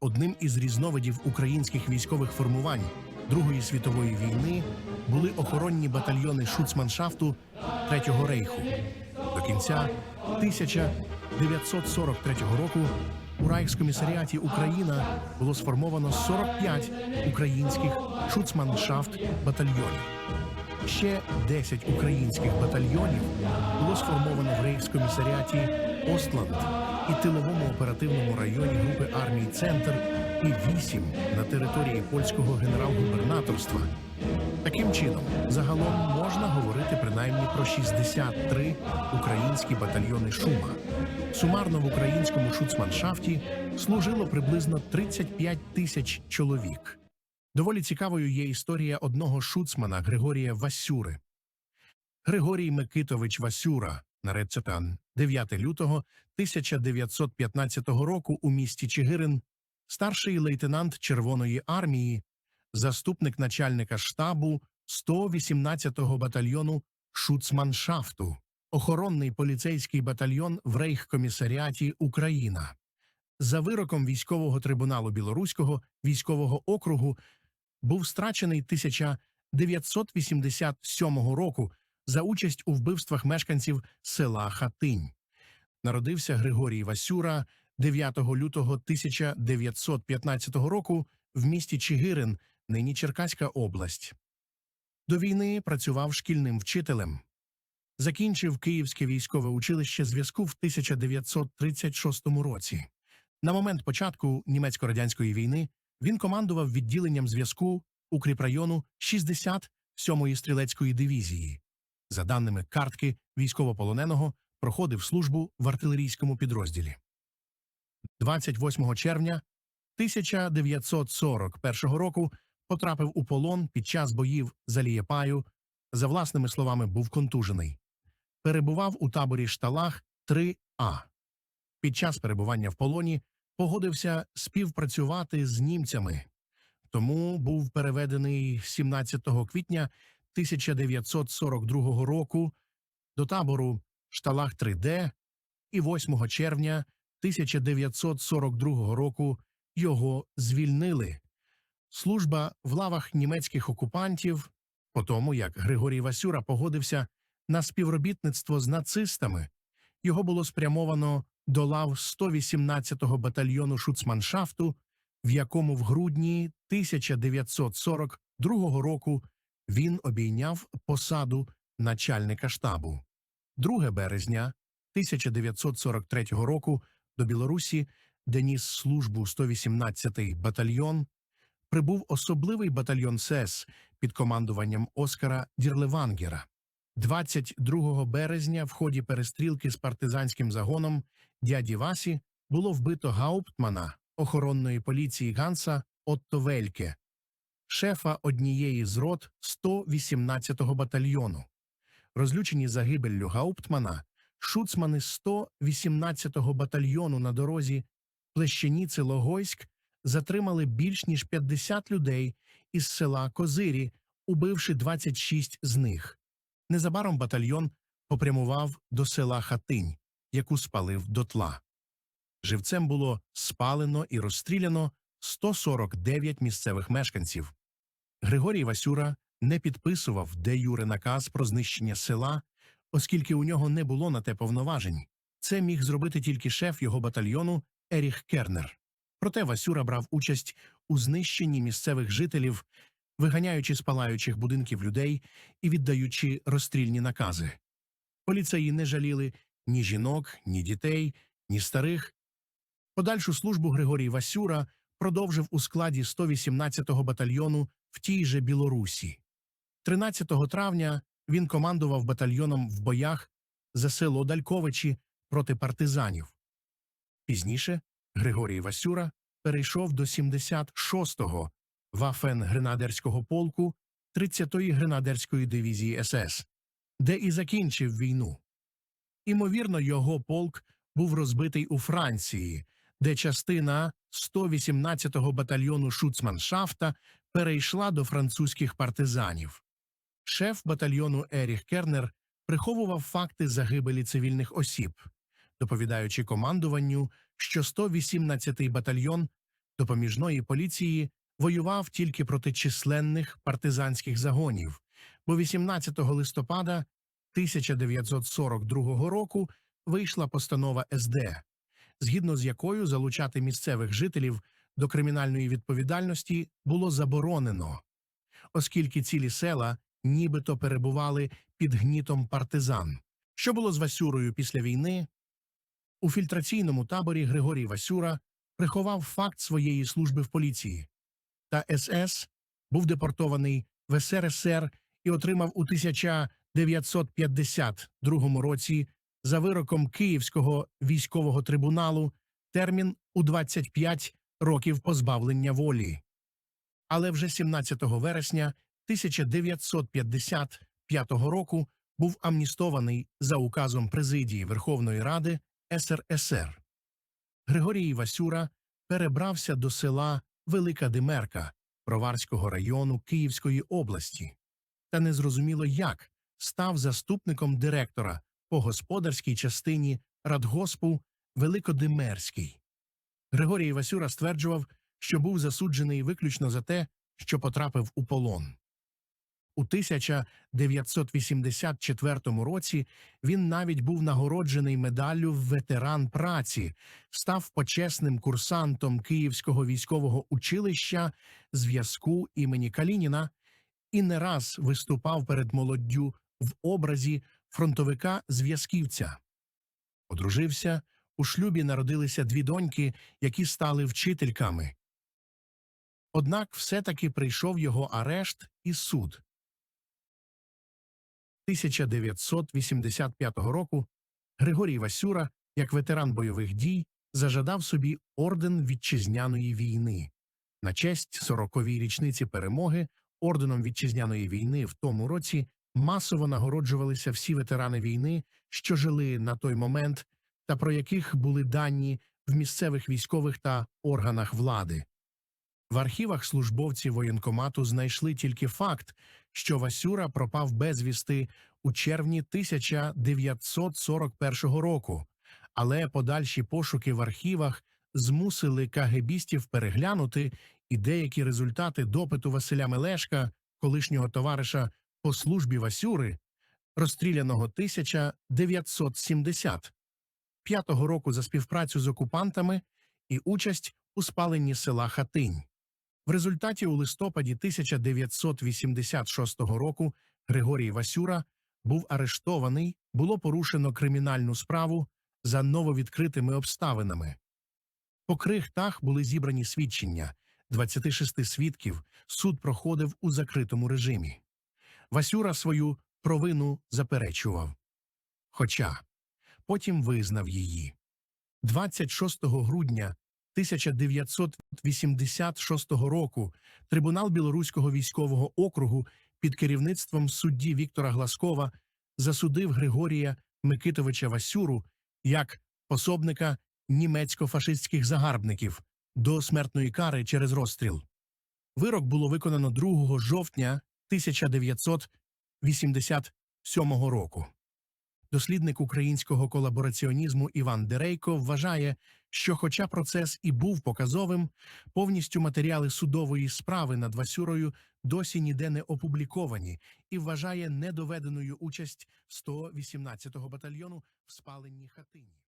Одним із різновидів українських військових формувань Другої світової війни були охоронні батальйони Шуцманшафту Третього рейху. До кінця 1943 року у Райхскомісаріаті Україна було сформовано 45 українських Шуцманшафт батальйонів. Ще 10 українських батальйонів було сформовано в рейхскомісаріаті Остланд і тиловому оперативному районі групи армій Центр і 8 на території польського генерал-губернаторства. Таким чином, загалом можна говорити принаймні про 63 українські батальйони Шума. Сумарно в українському шуцманшафті служило приблизно 35 тисяч чоловік. Доволі цікавою є історія одного шуцмана Григорія Васюри. Григорій Микитович Васюра, нарецетан, 9 лютого 1915 року у місті Чигирин, старший лейтенант Червоної армії, заступник начальника штабу 118-го батальйону Шуцманшафту, охоронний поліцейський батальйон в рейхкомісаріаті Україна. За вироком військового трибуналу Білоруського військового округу був страчений 1987 року за участь у вбивствах мешканців села Хатинь. Народився Григорій Васюра 9 лютого 1915 року в місті Чигирин, нині Черкаська область. До війни працював шкільним вчителем. Закінчив Київське військове училище зв'язку в 1936 році. На момент початку німецько-радянської війни він командував відділенням зв'язку укріпрайону 67-ї стрілецької дивізії. За даними картки військовополоненого, проходив службу в артилерійському підрозділі. 28 червня 1941 року потрапив у полон під час боїв за Лієпаю, за власними словами, був контужений. Перебував у таборі Шталах 3А. Під час перебування в полоні погодився співпрацювати з німцями, тому був переведений 17 квітня 1942 року до табору Шталах 3Д і 8 червня 1942 року його звільнили. Служба в лавах німецьких окупантів, по тому як Григорій Васюра погодився на співробітництво з нацистами, його було спрямовано до лав 118-го батальйону Шуцманшафту, в якому в грудні 1942 року він обійняв посаду начальника штабу. 2 березня 1943 року до Білорусі, де ніс службу 118-й батальйон, прибув особливий батальйон СЕС під командуванням Оскара Дірлевангера. 22 березня в ході перестрілки з партизанським загоном дяді Васі було вбито гауптмана охоронної поліції Ганса Отто Вельке, шефа однієї з рот 118-го батальйону. Розлючені загибеллю гауптмана, шуцмани 118-го батальйону на дорозі Плещеніци-Логойськ затримали більш ніж 50 людей із села Козирі, убивши 26 з них. Незабаром батальйон попрямував до села Хатинь, яку спалив дотла. Живцем було спалено і розстріляно 149 місцевих мешканців. Григорій Васюра не підписував де юре наказ про знищення села, оскільки у нього не було на те повноважень. Це міг зробити тільки шеф його батальйону Еріх Кернер. Проте Васюра брав участь у знищенні місцевих жителів, виганяючи з палаючих будинків людей і віддаючи розстрільні накази. Поліцеї не жаліли ні жінок, ні дітей, ні старих. Подальшу службу Григорій Васюра продовжив у складі 118-го батальйону в тій же Білорусі. 13 травня він командував батальйоном в боях за село Дальковичі проти партизанів. Пізніше Григорій Васюра перейшов до 76-го Вафен-гренадерського полку 30-ї гренадерської дивізії СС, де і закінчив війну. Імовірно, його полк був розбитий у Франції, де частина 118-го батальйону Шуцманшафта перейшла до французьких партизанів. Шеф батальйону Еріх Кернер приховував факти загибелі цивільних осіб, доповідаючи командуванню, що 118-й батальйон допоміжної поліції воював тільки проти численних партизанських загонів, бо 18 листопада 1942 року вийшла постанова СД, згідно з якою залучати місцевих жителів до кримінальної відповідальності було заборонено, оскільки цілі села нібито перебували під гнітом партизан. Що було з Васюрою після війни? У фільтраційному таборі Григорій Васюра приховав факт своєї служби в поліції, та СС був депортований в СРСР і отримав у 1952 році за вироком Київського військового трибуналу термін у 25 років позбавлення волі. Але вже 17 вересня 1955 року був амністований за указом Президії Верховної Ради СРСР. Григорій Васюра перебрався до села Велика Димерка Броварського району Київської області та незрозуміло як став заступником директора по господарській частині радгоспу Великодимерський. Григорій Васюра стверджував, що був засуджений виключно за те, що потрапив у полон. У 1984 році він навіть був нагороджений медаллю ветеран праці, став почесним курсантом Київського військового училища зв'язку імені Калініна і не раз виступав перед молоддю в образі фронтовика зв'язківця. Одружився, у шлюбі народилися дві доньки, які стали вчительками. Однак все-таки прийшов його арешт і суд. 1985 року Григорій Васюра, як ветеран бойових дій, зажадав собі орден вітчизняної війни. На честь 40-ї річниці перемоги орденом вітчизняної війни в тому році масово нагороджувалися всі ветерани війни, що жили на той момент, та про яких були дані в місцевих військових та органах влади. В архівах службовці воєнкомату знайшли тільки факт, що Васюра пропав безвісти у червні 1941 року, але подальші пошуки в архівах змусили кагебістів переглянути і деякі результати допиту Василя Мелешка, колишнього товариша по службі Васюри, розстріляного 1975 року за співпрацю з окупантами і участь у спаленні села Хатинь. В результаті у листопаді 1986 року Григорій Васюра був арештований, було порушено кримінальну справу за нововідкритими обставинами. По крихтах були зібрані свідчення 26 свідків, суд проходив у закритому режимі. Васюра свою провину заперечував. Хоча потім визнав її. 26 грудня 1986 року Трибунал Білоруського військового округу під керівництвом судді Віктора Гласкова засудив Григорія Микитовича Васюру як пособника німецько-фашистських загарбників до смертної кари через розстріл. Вирок було виконано 2 жовтня 1987 року. Дослідник українського колабораціонізму Іван Дерейко вважає, що, хоча процес і був показовим, повністю матеріали судової справи над Васюрою досі ніде не опубліковані і вважає недоведеною участь 118-го батальйону в спаленні хатині.